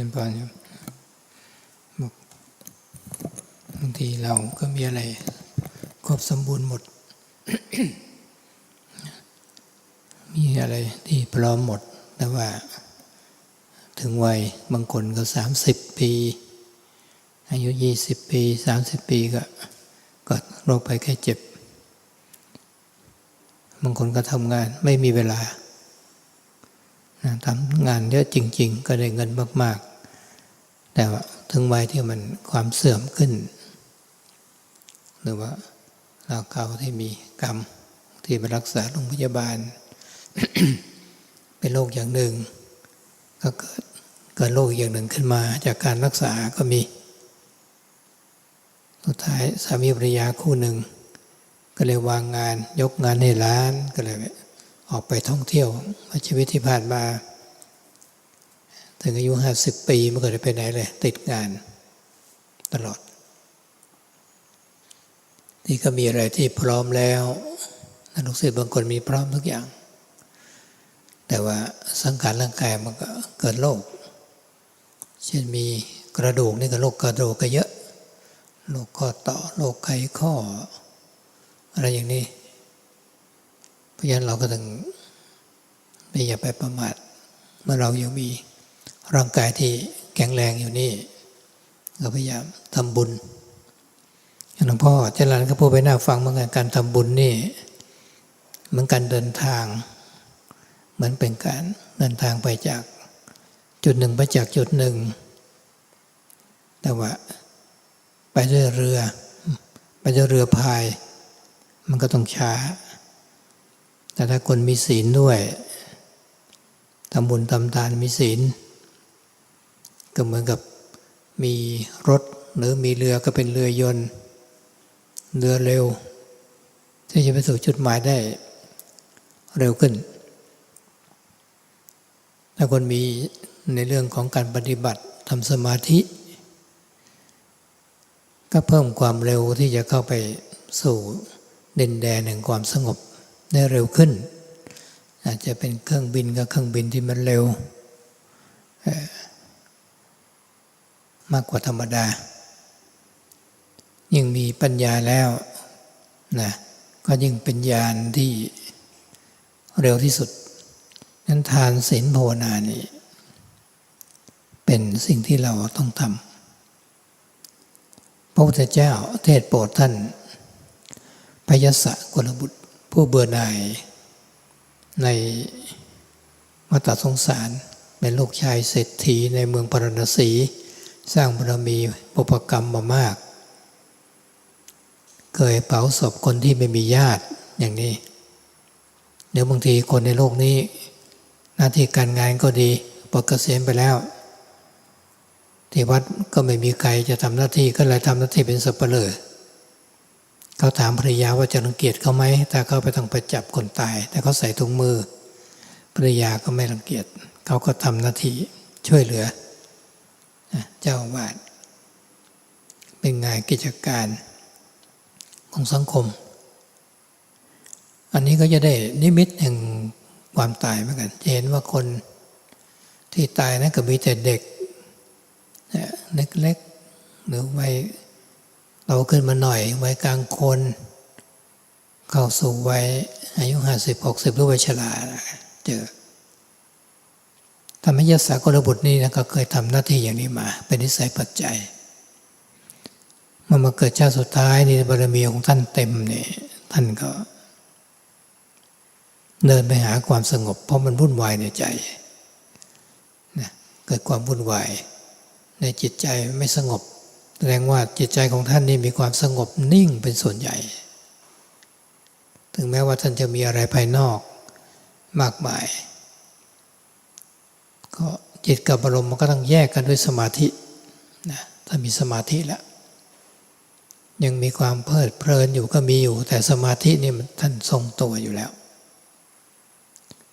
ยนพรครับบอกบางทีเราก็มีอะไร ครบสมบูรณ์หมด มีอะไรที่พร้อมหมด แต่ว่า ถึงวัยบางคนก็สามสิบปี อายุยี่สิบปีสามสิบปีก็ก็โรคภัยแค่เจ็บ บางคนก็ทำงานไม่มีเวลาทำงานเยอะจริง ๆ ก็ได้เงินมาก แต่ว่าถึงวัยที่มันความเสื่อมขึ้น หรือว่าเราเก่าที่มีกรรมที่ไปรักษาโรงพยาบาล เป็นโรคอย่างหนึ่ง ก็เกิดเกิดโรคอย่างหนึ่งขึ้นมา จากการรักษาก็มี สุดท้ายสามีภรรยาคู่หนึ่ง ก็เลยวางงานยกงานให้ร้านก็เลยออกไปท่องเที่ยวมาชีวิตที่ผ่านมา ถึงอายุห้าสิบปีไม่เคยได้ไปไหนเลย ติดงานตลอดที่ก็มีอะไรที่พร้อมแล้วนักลูกศิษย์บางคนมีพร้อมทุกอย่าง แต่ว่าสังขารร่างกายมันก็เกิดโรคเช่นมีกระดูกนี่ก็โรคกระดูกก็เยอะโรคข้อต่อโรคไขข้อ อะไรอย่างนี้เพราะฉะนั้นเราก็ต้องไม่อย่าไปประมาทเมื่อเรายังมี ร่างกายที่แข็งแรงอยู่นี่ก็พยายามทำบุญหลวงพ่อเจริญก็พูดไปหน้าฟังเหมือนกันการทำบุญนี่เหมือนการเดินทาง เหมือนเป็นการเดินทางไปจากจุดหนึ่งไปจากจุดหนึ่ง แต่ว่าไปด้วยเรือ ไปด้วยเรือพาย มันก็ต้องช้า แต่ถ้าคนมีศีลด้วยทำบุญทำทานมีศีล ก็เหมือนกับมีรถหรือมีเรือก็เป็นเรือยนต์เรือเร็ว ที่จะไปสู่จุดหมายได้เร็วขึ้น ถ้าคนมีในเรื่องของการปฏิบัติทำสมาธิ ก็เพิ่มความเร็วที่จะเข้าไปสู่ดินแดนแห่งความสงบได้เร็วขึ้น อาจจะเป็นเครื่องบินกับเครื่องบินที่มันเร็ว มากกว่าธรรมดา ยิ่งมีปัญญาแล้วนะก็ยิ่งเป็นญาณที่เร็วที่สุด นั้นทานศีลภาวนานี่เป็นสิ่งที่เราต้องทำพระพุทธเจ้าเทศโปรดท่านพยศกุลบุตร ผู้เบื่อหน่ายในมาตาสงสารเป็นลูกชายเศรษฐีในเมืองปรณสี สร้างบารมีปุปกรรมมามาก เคยเผาศพคนที่ไม่มีญาติอย่างนี้เดี๋ยวบางทีคนในโลกนี้ หน้าที่การงานก็ดีปกเกษียณไปแล้ว ที่วัดก็ไม่มีใครจะทำหน้าที่ก็เลยทำหน้าที่เป็นสับเปลือเขาถามภรรยาว่าจะรังเกียจเขาไหมถ้าเขาไปต้องไปจับคนตาย แต่เขาใส่ถุงมือภรรยาก็ไม่รังเกียจเขาก็ทำหน้าที่ช่วยเหลือ เจ้าวาสเป็นงานกิจการของสังคม อันนี้ก็จะได้นิมิตแห่งความตายเหมือนกันจะเห็นว่าคนที่ตายนั้นก็มีแต่เด็กเล็กๆหรือวัยเราขึ้นมาหน่อยวัยกลางคน เข้าสู่วัยอายุห้าสิบหกสิบหรือวัยชราเจอ ธรรมยศากรบุตรนี่นะก็เคยทำหน้าที่อย่างนี้มา เป็นนิสัยปัจจัยมื่อมาเกิดชาติสุดท้ายนี่บารมีของท่านเต็มนี่ท่านก็เดินไปหาความสงบ เพราะมันวุ่นวายในใจนะเกิดความวุ่นวาย ในจิตใจไม่สงบ แสดงว่าจิตใจของท่านนี่มีความสงบนิ่งเป็นส่วนใหญ่ ถึงแม้ว่าท่านจะมีอะไรภายนอกมากมาย ก็จิตกับอารมณ์มันก็ต้องแยกกันด้วยสมาธินะถ้ามีสมาธิแล้วยังมีความเพลิดเพลินอยู่ก็มีอยู่ แต่สมาธินี่มันท่านทรงตัวอยู่แล้ว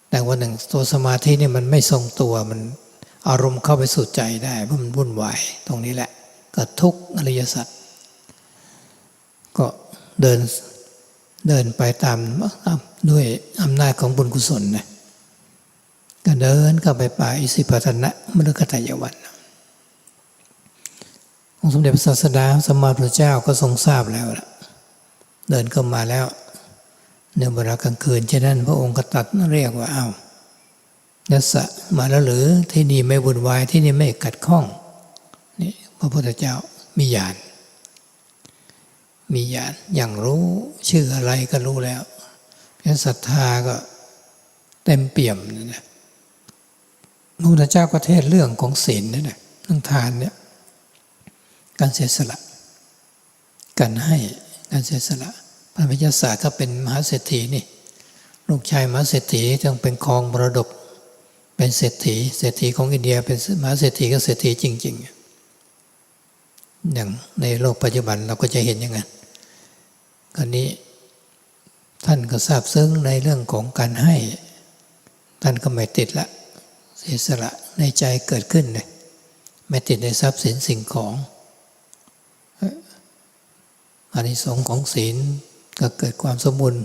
แต่วันหนึ่งตัวสมาธินี่มันไม่ทรงตัวมันอารมณ์เข้าไปสู่ใจได้เพราะมันวุ่นวายตรงนี้แหละกิดทุกอริยสัจก็เดินเดินไปตามด้วยอำนาจของบุญกุศลนะ ก็เดินเข้าไปป่าอิสิปทนะมฤคทายวันองค์สมเด็จพระศาสดาสมมาพระเจ้าก็ทรงทราบแล้วล่ะ เดินเข้ามาแล้วในเวลากลางคืนฉะนั้น พระองค์ก็ตัดเรียกว่าอ้าวยัสสะมาแล้วหรือที่นี่ไม่วุ่นวายที่นี่ไม่กัดข้องนี่พระพุทธเจ้ามีญาณมีญาณอย่างรู้ชื่ออะไรก็รู้แล้วเพราะศรัทธาก็เต็มเปี่ยมนะนะ พระพุทธเจ้าก็เทศเรื่องของศีลนี่แหละเรื่องทานเนี่ยการเสียสละการให้การเสียสละพระพิยาศาสตร์ก็เป็นมหาเศรษฐีนี่ลูกชายมหาเศรษฐีจึงเป็นครองมรดก เป็นเศรษฐีเศรษฐีของอินเดียเป็นมหาเศรษฐีก็เศรษฐีจริง ๆ อย่างในโลกปัจจุบันเราก็จะเห็นอย่างนั้นคราวนี้ท่านก็ทราบซึ้งในเรื่องของการให้ ท่านก็ไม่ติดละ เสียสละในใจเกิดขึ้นเลยไม่ติดในทรัพย์สินสิ่งของอานิสงส์ของศีลก็เกิดความสมบูรณ์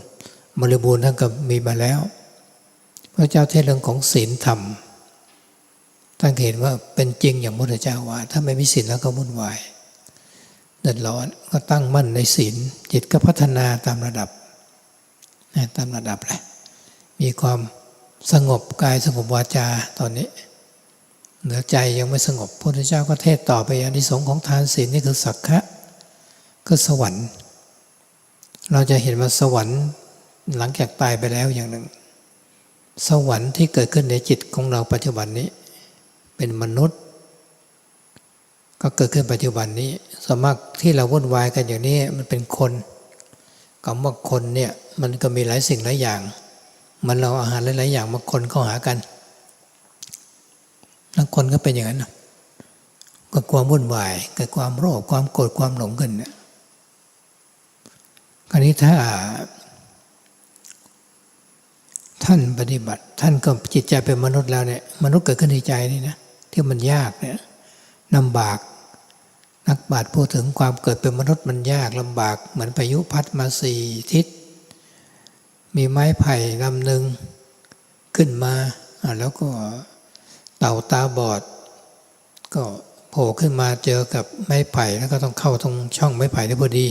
บริบูรณ์ท่านก็มีมาแล้ว พระเจ้าเทศเรื่องของศีลธรรมท่านเห็นว่าเป็นจริงอย่างพระเจ้าว่า ถ้าไม่มีศีลแล้วก็วุ่นวายเดือดร้อนก็ตั้งมั่นในศีลจิตก็พัฒนาตามระดับตามระดับแหละมีความ สงบกายสงบวาจาตอนนี้เหนือใจยังไม่สงบพระพุทธเจ้าก็เทศต่อไปอานิสงส์ของทานศีลนี่คือสักขะคือสวรรค์ เราจะเห็นว่าสวรรค์หลังจากตายไปแล้วอย่างหนึ่ง สวรรค์ที่เกิดขึ้นในจิตของเราปัจจุบันนี้ เป็นมนุษย์ ก็เกิดขึ้นปัจจุบันนี้สมมากที่เราวุ่นวายกันอย่างนี้มันเป็นคนคำว่าคนเนี่ยมันก็มีหลายสิ่งหลายอย่าง มันเราอาหารหลายๆอย่างมาคนเข้าหากันแล้วคนก็เป็นอย่างนั้นนะก็ความวุ่นวายเกิดความโรคความโกรธความหลงขึ้นเนี่ยคราวนี้ถ้า ท่านปฏิบัติ ท่านก็จิตใจเป็นมนุษย์แล้วเนี่ยมนุษย์เกิดขึ้นในใจนี่นะที่มันยากเนี่ยลำบาก นักบาตรพูดถึงความเกิดเป็นมนุษย์มันยากลำบาก เหมือนพายุพัดมาสี่ทิศ มีไม้ไผ่ลำหนึ่งขึ้นมาแล้วก็เต่าตาบอด ก็โผล่ขึ้นมาเจอกับไม้ไผ่แล้วก็ต้องเข้าตรงช่องไม้ไผ่ได้พอดี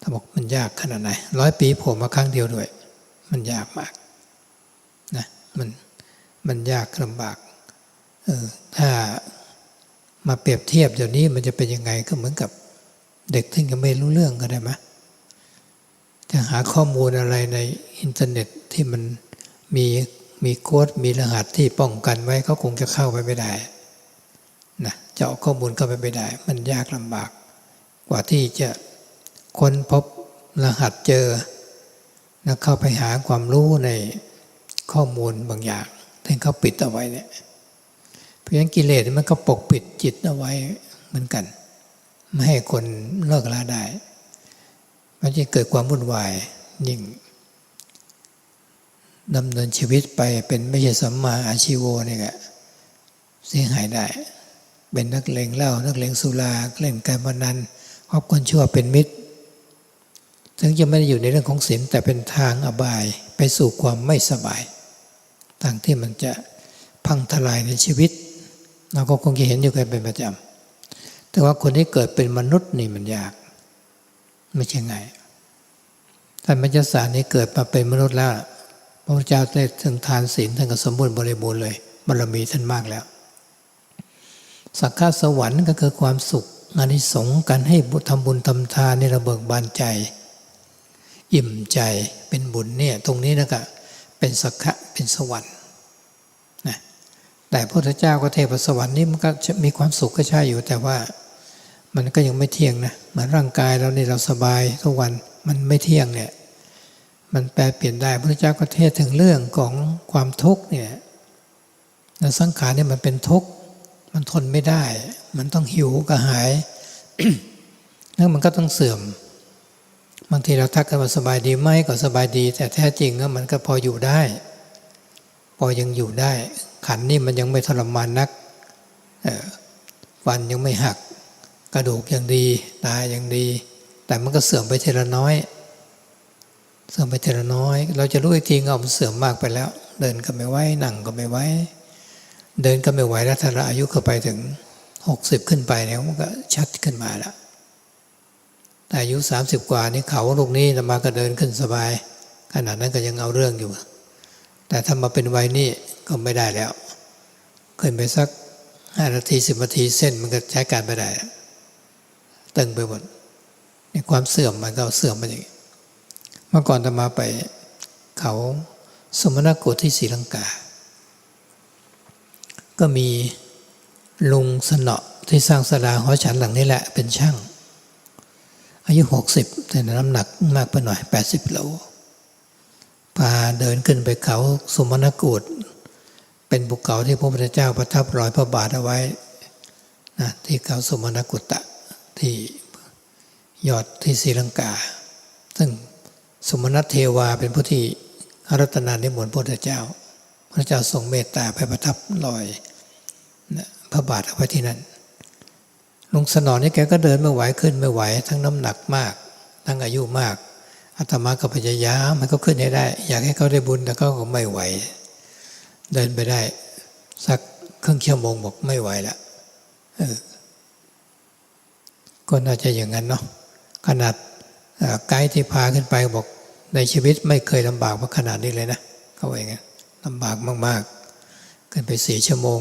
ถ้าบอกมันยากขนาดไหนร้อยปีโผล่มาครั้งเดียวด้วย มันยากมากนะมันมันยากลำบากเออถ้ามาเปรียบเทียบเดี๋ยวนี้มันจะเป็นยังไงก็เหมือนกับเด็กที่ยังไม่รู้เรื่องก็ได้ไหม จะหาข้อมูลอะไรในอินเทอร์เน็ตที่มันมีมีโค้ดมีรหัสที่ป้องกันไว้เขาคงจะเข้าไปไม่ได้นะจะเอาข้อมูลเข้าไปไม่ได้ มันยากลำบาก กว่าที่จะค้นพบรหัสเจอแล้วเข้าไปหาความรู้ในข้อมูลบางอย่างที่เขาปิดเอาไว้เนี่ยเพราะฉะนั้นกิเลสมันก็ปกปิดจิตเอาไว้เหมือนกัน ไม่ให้คนเลิกละได้ มันจะเกิดความวุ่นวายยิ่งดำเนินชีวิตไปเป็นไม่ใช่สัมมาอาชีโวนี่ยเสียหายได้ เป็นนักเลงเหล้านักเลงสุราเล่นการพนันครอบคนชั่วเป็นมิตรถึงจะไม่ได้อยู่ในเรื่องของศีลแต่เป็นทางอบายไปสู่ความไม่สบายทางที่มันจะพังทลายในชีวิต เราก็คงจะเห็นอยู่กันเป็นประจำแต่ว่าคนที่เกิดเป็นมนุษย์นี่มันยาก ไม่ใช่ไงท่านมัจจสานี้เกิดมาเป็นมนุษย์แล้ว พระพุทธเจ้าได้ถึงทานศีลท่านก็สมบูรณ์บริบูรณ์เลยบารมีท่านมากแล้ว สักขะสวรรค์ก็คือความสุขอานิสงส์การให้บุทำบุญทำทานในระเบิกบานใจ อิ่มใจเป็นบุญเนี่ยตรงนี้นะก็เป็นสักขะเป็นสวรรค์นะแต่พระพุทธเจ้าก็เทพสวรรค์นี่มันก็มีความสุขก็ใช่อยู่แต่ว่า มันก็ยังไม่เที่ยงนะเหมือนร่างกายเราเนี่ยเราสบายทุกวันมันไม่เที่ยงเนี่ยมันแปลเปลี่ยนได้พระเจ้าก็เทศถึงเรื่องของความทุกข์เนี่ยสังขารเนี่ยมันเป็นทุกข์มันทนไม่ได้ มันต้องหิวกระหายแล้วมันก็ต้องเสื่อม บางทีเราทักกันว่าสบายดีไหมก็สบายดี แต่แท้จริงก็มันก็พออยู่ได้ พอยังอยู่ได้ ขันนี่มันยังไม่ทรมานนักฟันยังไม่หัก กระดูกยังดี ตายังดี แต่มันก็เสื่อมไปทีละน้อย เสื่อมไปทีละน้อย เราจะรู้อีกทีเอามันเสื่อมมากไปแล้ว เดินก็ไม่ไหวนั่งก็ไม่ไหวเดินก็ไม่ไหวแล้วถ้าเราอายุเข้าไปถึงหกสิบขึ้นไปเนี่ยมันก็ชัดขึ้นมาแล้วแต่อายุสามสิบกว่านี่เขาลูกนี้ธรรมาก็เดินขึ้นสบายขนาดนั้นก็ยังเอาเรื่องอยู่ แต่ถ้ามาเป็นวัยนี้ก็ไม่ได้แล้ว ขึ้นไปสักห้านาทีสิบนาทีเส้นมันก็ใช้การไม่ได้แล้ว ตึงไปหมดในความเสื่อมมันก็เสื่อมมาอย่างนี้เมื่อก่อนธรรมาไปเขาสมณโกฏที่ศรีลังกา ก็มีลุงสนอที่สร้างสลาหอฉันหลังนี้แหละเป็นช่าง อายุหกสิบแต่น้ำหนักมากไปหน่อยแปดสิบโลพาเดินขึ้นไปเขาสมณกูฏเป็นบุกเขาที่พระพุทธเจ้าประทับรอยพระบาทเอาไว้นะที่เขาสมณกุตะ ที่ยอดที่ศรีลังกา ซึ่งสมณเทวาเป็นผู้ที่อารัตนานิมนต์พระพุทธเจ้า พระเจ้าทรงเมตตาไปประทับรอยพระบาทเอาไว้ที่นั่นลุงสนอนี่แกก็เดินไม่ไหวขึ้นไม่ไหว ทั้งน้ำหนักมาก ทั้งอายุมากอาตมาก็พยายามมันก็ขึ้นให้ได้ อยากให้เขาได้บุญแต่เขาก็ไม่ไหว เดินไปได้ สักครึ่งชั่วโมงบอกไม่ไหวแล้ว ก็น่าจะอย่างนั้นเนาะขนาดไกด์ที่พาขึ้นไปบอกในชีวิตไม่เคยลำบากมาขนาดนี้เลยนะเขาว่าอย่างนั้ลำบากมากๆขึ้นไปสี่ชั่วโมง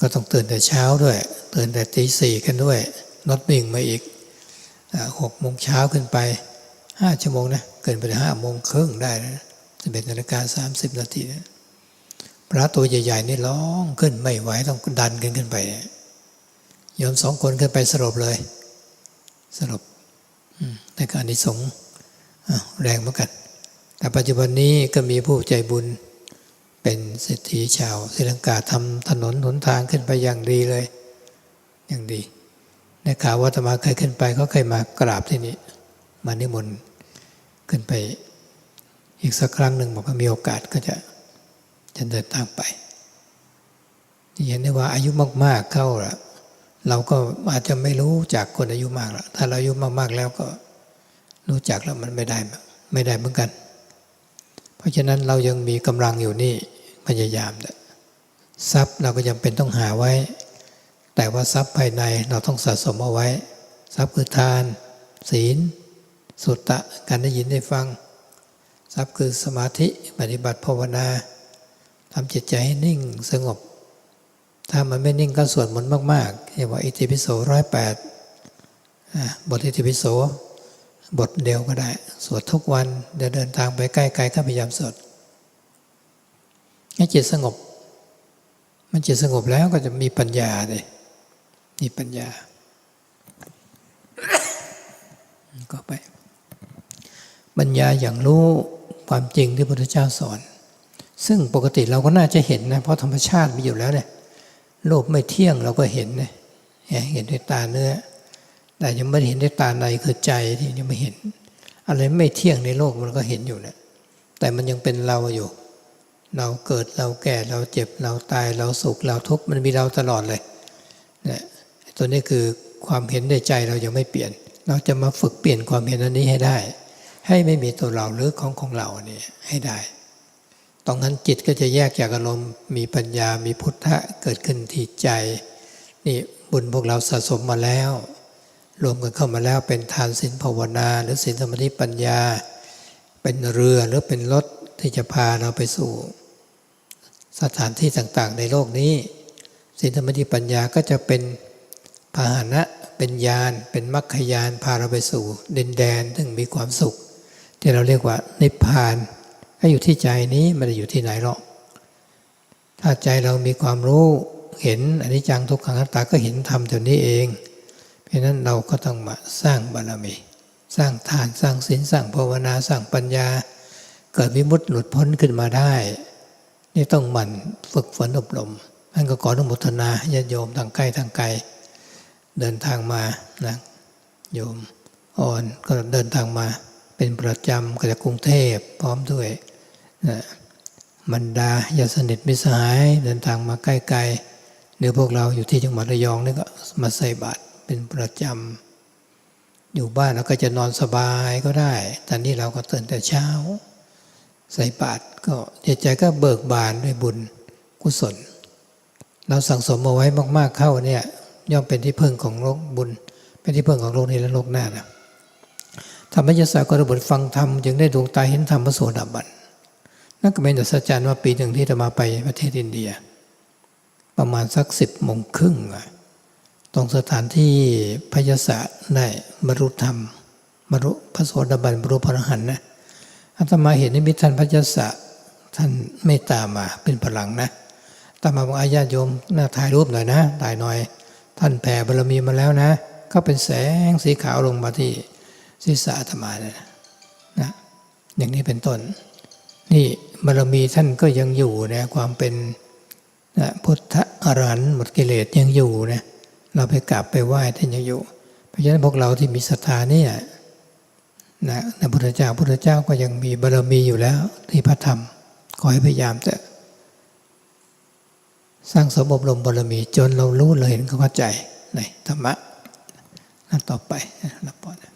ก็ต้องตื่นแต่เช้าด้วย ตื่นแต่ตีสี่กันด้วยรถวิ่งมาอีกหกโมงเช้าขึ้นไปห้าชั่วโมงนะเกินไปห้าโมงครึ่งได้นะสิบเอ็ดนาฬิกาสามสิบนาทีนะพระตัวใหญ่ๆนี่ร้องขึ้นไม่ไหวต้องดันกันขึ้นไป โยมสองคนขึ้นไปสรุปเลย สรุปในการนิสงส์แรงเหมือนกัน แต่ปัจจุบันนี้ก็มีผู้ใจบุญเป็นเศรษฐีชาวศรีลังกาทำถนนหนทางขึ้นไปอย่างดีเลย อย่างดีในข่าวว่าธรรมาเคยขึ้นไปเขาเคยมากราบที่นี่มานิมนต์ขึ้นไปอีกสักครั้งหนึ่งบอกว่ามีโอกาสก็จะจะเดินทางไปเห็นได้ว่าอายุมาก ๆเข้าละ เราก็อาจจะไม่รู้จากคนอายุมากแล้วถ้าเราอายุมากๆแล้วก็รู้จักแล้วมันไม่ได้ไม่ได้เหมือนกัน เพราะฉะนั้นเรายังมีกำลังอยู่นี่พยายามทรัพย์เราก็จำเป็นต้องหาไว้ แต่ว่าทรัพย์ภายในเราต้องสะสมเอาไว้ ทรัพย์คือทาน ศีล สุตตะการได้ยินได้ฟัง ทรัพย์คือสมาธิปฏิบัติภาวนาทำจิตใจให้นิ่งสงบ ถ้ามันไม่นิ่งก็สวดมนต์มากๆเรียกว่าอิติปิโสร้อยแปดบทอิติปิโสบทเดียวก็ได้ สวดทุกวันเดินเดินทางไปใกล้ๆก็พยายามสวดให้จิตสงบ มันจิตสงบแล้วก็จะมีปัญญาเลยมีปัญญา ก็ไปปัญญาอย่างรู้ความจริงที่พระพุทธเจ้าสอน ซึ่งปกติเราก็น่าจะเห็นนะ เพราะธรรมชาติมีอยู่แล้วเนี่ย โลกไม่เที่ยงเราก็เห็นเนี่ยเห็นด้วยตาเนื้อ แต่ยังไม่เห็นด้วยตาในคือใจที่ยังไม่เห็น อะไรไม่เที่ยงในโลกมันก็เห็นอยู่นะแต่มันยังเป็นเราอยู่ เราเกิดเราแก่เราเจ็บเราตายเราสุขเราทุกข์มันมีเราตลอดเลยเนี่ยตัวนี้คือความเห็นในใจเรายังไม่เปลี่ยน เราจะมาฝึกเปลี่ยนความเห็นอันนี้ให้ได้ ให้ไม่มีตัวเราหรือของของเราเนี่ยให้ได้ ตรงนั้นจิตก็จะแยกจากอารมณ์ มีปัญญา มีพุทธะเกิดขึ้นที่ใจ นี่บุญพวกเราสะสมมาแล้ว รวมกันเข้ามาแล้วเป็นทานศีลภาวนา หรือศีลสมาธิปัญญา เป็นเรือหรือเป็นรถที่จะพาเราไปสู่ สถานที่ต่างๆ ในโลกนี้ศีลสมาธิปัญญาก็จะเป็นพาหนะเป็นยาน เป็นมรรคยานพาเราไปสู่ดินแดนซึ่งมีความสุข ที่เราเรียกว่านิพพาน ก็อยู่ที่ใจนี้ไม่ได้อยู่ที่ไหนหรอก ถ้าใจเรามีความรู้เห็นอนิจจังทุกขังนัตตาก็เห็นธรรมตัวนี้เอง เพราะนั้นเราก็ต้องมาสร้างบารมี สร้างทานสร้างศีลสร้างภาวนาสร้างปัญญา เกิดวิมุตติหลุดพ้นขึ้นมาได้ นี่ต้องหมั่นฝึกฝนอบรมท่านก็ขออนุโมทนาญาติโยมทางใกล้ทางไกลเดินทางมานะโยมอ่อนก็เดินทางมาเป็นประจำกจากกรุงเทพพร้อมด้วย นะมันดาญาสนิทมิสหายเดินทางมาใกล้ๆเดี๋ยวพวกเราอยู่ที่จังหวัดระยองนี่ก็มาใส่บาตรเป็นประจำอยู่บ้านเราก็จะนอนสบายก็ได้ตอนนี้เราก็ตื่นแต่เช้า ใส่บาตรก็จิตใจก็เบิกบานด้วยบุญกุศล เราสั่งสมเอาไว้มากๆเข้าเนี่ยย่อมเป็นที่พึ่งของโลกบุญ เป็นที่พึ่งของโลกนี้และโลกหน้านะธรรมยศากรบุตรฟังธรรมจึงได้ดวงตาเห็นธรรมพระโสดาบัน นั่นก็เป็นอัศจรรย์ว่าปีหนึ่งที่จะมาไปประเทศอินเดีย ประมาณสักสิบโมงครึ่งตรงสถานที่พยศะได้บรรลุธรรมบรรลุพระโสดาบันบรรลุพระอรหันต์นะอาตมาเห็นนิมิตท่านพยศะท่านเมตตามาเป็นพลังนะอามาบอกอาญาโยมน่าถ่ายรูปหน่อยนะถ่ายหน่อย ท่านแผ่บารมีมาแล้วนะ ก็เป็นแสงสีขาวลงมาที่ศีรษะอาตมาเนี่ยนะ อย่างนี้เป็นต้น นี่บารมีท่านก็ยังอยู่นะความเป็นนะพุทธอรหันต์หมดกิเลสยังอยู่นะเราไปกราบไปไหว้ท่านยังอยู่ เพราะฉะนั้นพวกเราที่มีศรัทธานี่นะในพุทธเจ้าพุทธเจ้าก็ยังมีบารมีอยู่แล้วที่พระธรรมขอให้พยายามจะสร้างสมบรมบารมีจนเรารู้เลยเห็นเข้าใจในธรรมะนั่นต่อไปนะรับพรนะ